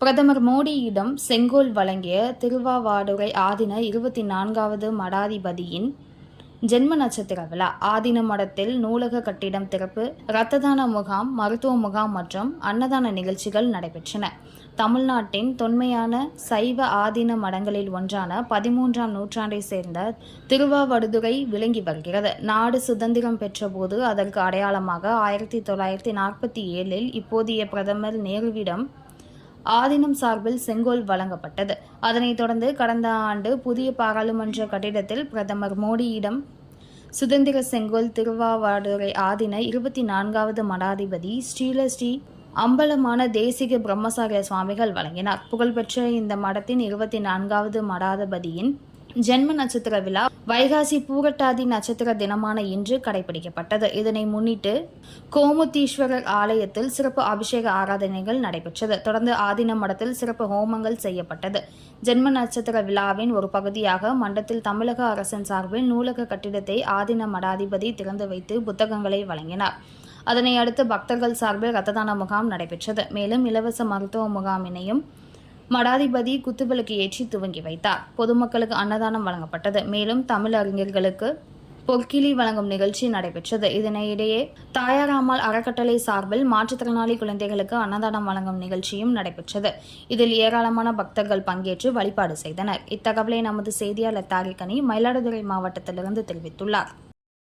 பிரதமர் மோடியிடம் செங்கோல் வழங்கிய திருவாவாடுரை ஆதின இருபத்தி நான்காவது மடாதிபதியின் ஜென்ம நட்சத்திர விழா. ஆதீன மடத்தில் நூலக கட்டிடம் திறப்பு இரத்த தான முகாம் மருத்துவ முகாம் மற்றும் அன்னதான நிகழ்ச்சிகள் நடைபெற்றன. தமிழ்நாட்டின் தொன்மையான சைவ ஆதீன மடங்களில் ஒன்றான பதிமூன்றாம் நூற்றாண்டை சேர்ந்த திருவாவடுதுறை விளங்கி வருகிறது. நாடு சுதந்திரம் பெற்றபோது அதற்கு அடையாளமாக ஆயிரத்தி தொள்ளாயிரத்தி நாற்பத்தி ஏழில் இப்போதைய பிரதமர் நேருவிடம் ஆதீனம் சார்பில் செங்கோல் வழங்கப்பட்டது. அதனைத் தொடர்ந்து கடந்த ஆண்டு புதிய பாராளுமன்ற கட்டிடத்தில் பிரதமர் மோடியிடம் சுதந்திர செங்கோல் திருவாவாடுரை ஆதீன இருபத்தி நான்காவது மடாதிபதி ஸ்ரீலஸ்ரீ அம்பலமான தேசிக பிரம்மசாரிய சுவாமிகள் வழங்கினார். புகழ்பெற்ற இந்த மடத்தின் இருபத்தி நான்காவது மடாதிபதியின் ஜென்ம நட்சத்திர விழா வைகாசி பூரட்டாதி நட்சத்திர தினமான இன்று கடைபிடிக்கப்பட்டது. இதனை முன்னிட்டு கோமுத்தீஸ்வரர் ஆலயத்தில் சிறப்பு அபிஷேக ஆராதனைகள் நடைபெற்றது. தொடர்ந்து ஆதின மடத்தில் சிறப்பு ஹோமங்கள் செய்யப்பட்டது. ஜென்ம நட்சத்திர விழாவின் ஒரு பகுதியாக மண்டத்தில் தமிழக அரசின் சார்பில் நூலக கட்டிடத்தை ஆதின மடாதிபதி திறந்து வைத்து புத்தகங்களை வழங்கினார். அதனை அடுத்து பக்தர்கள் சார்பில் ரத்ததான முகாம் நடைபெற்றது. மேலும் இலவச மருத்துவ முகாமினையும் மடாதிபதி குத்துவிளக்கு ஏற்றி துவங்கி வைத்தார். பொதுமக்களுக்கு அன்னதானம் வழங்கப்பட்டது. மேலும் தமிழ் அறிஞர்களுக்கு பொற்கிளி வழங்கும் நிகழ்ச்சி நடைபெற்றது. இதனிடையே தாயாராமால் அறக்கட்டளை சார்பில் மாற்றுத்திறனாளி குழந்தைகளுக்கு அன்னதானம் வழங்கும் நிகழ்ச்சியும் நடைபெற்றது. இதில் ஏராளமான பக்தர்கள் பங்கேற்று வழிபாடு செய்தனர். இத்தகவலை நமது செய்தியாளர் தாரிகனி மயிலாடுதுறை மாவட்டத்திலிருந்து தெரிவித்துள்ளார்.